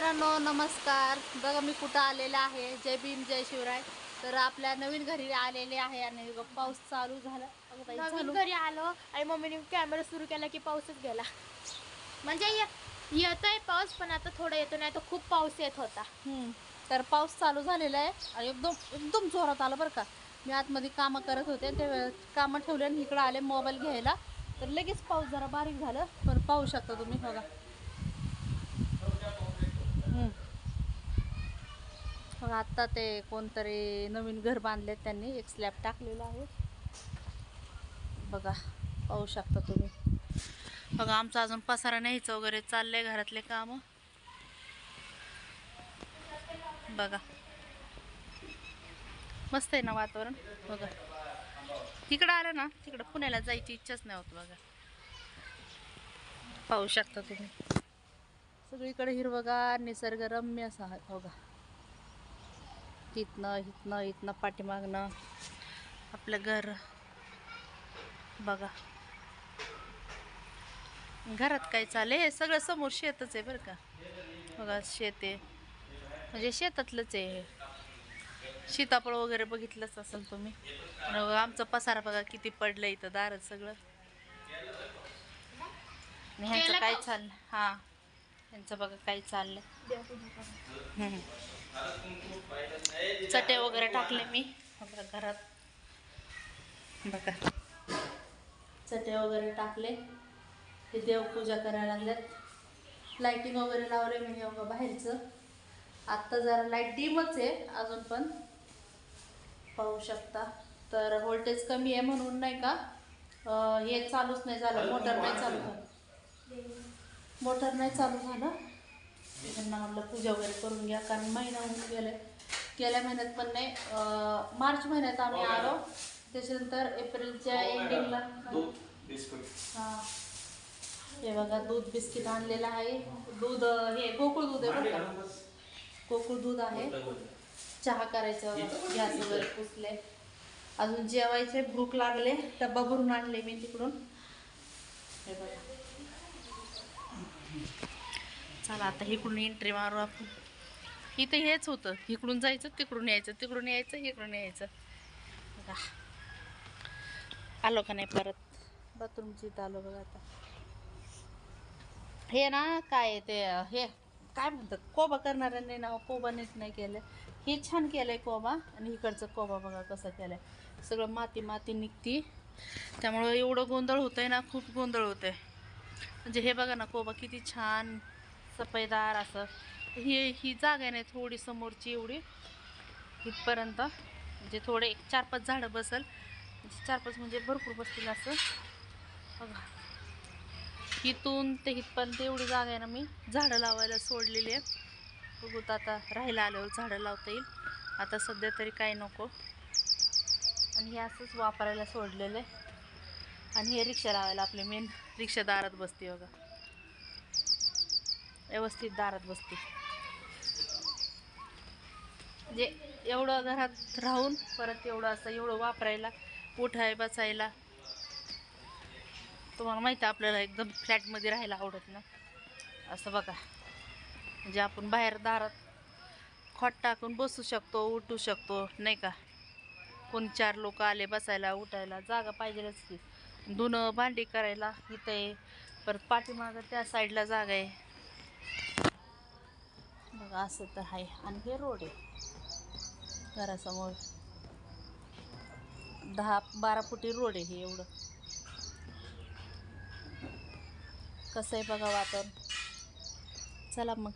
मित्रांनो नमस्कार. बघा मी कुठं आलेलं आहे. जय भीम जय शिवराय. तर आपल्या नवीन घरी आलेले आहे आणि पाऊस चालू झाला. नवीन. घरी आलो आणि मम्मीने कॅमेरा सुरू केला की पाऊसच गेला. म्हणजे ये- येतोय पाऊस पण आता थोडा येतो नाही तर खूप पाऊस येत होता. हम्म. तर पाऊस चालू झालेला आहे आणि एकदम एकदम जोरात आला बरं का. मी आतमध्ये कामं करत होते ते कामं ठेवले आणि इकडं आले मोबाईल घ्यायला. तर लगेच पाऊस जरा बारीक झालं पण पाहू शकता तुम्ही बघा. बघा आत्ता ते कोणतरी नवीन घर बांधले त्यांनी एक स्लॅब टाकलेला आहे. बघा पाहू शकता तुम्ही. बघा आमचं अजून पसारा न्यायचं वगैरे चाललंय घरातले कामं. बघा. मस्त आहे ना वातावरण? बघा. तिकडं आलं ना तिकडं पुण्याला जायची इच्छाच नाही होत बघा. पाहू शकता तुम्ही. सगळीकडे हिरवगार निसर्गरम्य असा बघा. तिथनं इथनं इथनं पाठीमागनं. आपलं घर. बघा. घरात काय चालले हे सगळं समोर शेतच आहे बरं का. बघा शेत आहे. म्हणजे शेतातलंच आहे. सीताफळ वगैरे बघितलंच असेल तुम्ही. आमचं पसारा बघा किती पडलं इथं दारात सगळं. ह्यांचं काय? चाललं हा. ह्यांचं बघा काय चाललंय. चटे वगैरे टाकले मी. बघा घरात. बघा. चटे वगैरे टाकले. ते देवपूजा करायला लागल्यात. लाईटिंग वगैरे लावले मी हे बघा बाहेरचं. आत्ता जरा लाइट डिमच आहे अजून पण. पाहू शकता. तर व्होल्टेज कमी आहे म्हणून नाही का हे चालूच नाही झालं. मोटर नाही चालू झालं मोटर नाही चालू झालं. त्यांना म्हटलं पूजा वगैरे करून घ्या कारण महिना होऊन गेले गेल्या महिन्यात पण नाही मार्च महिन्यात आम्ही आलो. त्याच्यानंतर एप्रिलच्या एंडिंगला बिस्कुट. हा. हे बघा दूध बिस्किट आणलेलं आहे. दूध हे गोकुळ दूध आहे बरं का? गोकुळ दूध आहे. चहा करायचं गॅस वगैरे पुसले अजून जेवायचे भूक लागले. डब्बा भरून आणले मी तिकडून. हे बघा. चला आता इकडून एंट्री मारू आपण. इथं हेच होतं. इकडून जायचं तिकडून यायचं तिकडून यायचं इकडून यायचं. बघा. आलो का नाही परत? बाथरूमची इथं आलो बघा आता. हे ना काय आहे ते हे काय म्हणतात? कोबा करणाऱ्यांनी ना कोबानेच नाही केलं हे छान केलंय कोबा आणि इकडचं कोबा बघा कसं केलंय. सगळं माती माती निघती. त्यामुळं एवढं गोंधळ होतंय ना खूप गोंधळ होतंय. म्हणजे हे बघा ना कोबा किती छान सफेदार असं. ही ही जागा आहे ना थोडी समोरची एवढी. इथपर्यंत. म्हणजे थोडे एक चार पाच झाडं बसल. म्हणजे चार पाच म्हणजे भरपूर बसतील असं. बघा. इथून ते इथपर्यंत एवढी जागा आहे ना मी. झाडं लावायला सोडलेली आहे बघूत आता राहायला आल्यावर झाडं लावता येईल. आता सध्या तरी काय नको. आणि हे असंच वापरायला सोडलेलं आहे. आणि हे रिक्षा लावायला आपले मेन रिक्षा दारात बसते बघा. व्यवस्थित दारात बसते. जे एवढं घरात राहून परत एवढं असं एवढं वापरायला उठाय बसायला तुम्हाला माहिती आहे आपल्याला एकदम फ्लॅटमध्ये राहायला आवडत ना. असं बघा. म्हणजे आपण बाहेर दारात खॉट टाकून बसू शकतो उठू शकतो नाही का? कोण चार लोक आले बसायला उठायला जागा पाहिजेलच की. धुणं भांडी करायला इथं आहे. परत पाठीमागं त्या साईडला जागा आहे. बघा असं तर आहे. आणि हे रोड आहे. घरासमोर. दहा बारा फुटी रोड आहे हे एवढं. कसं आहे बघा वातावरण? चला मग.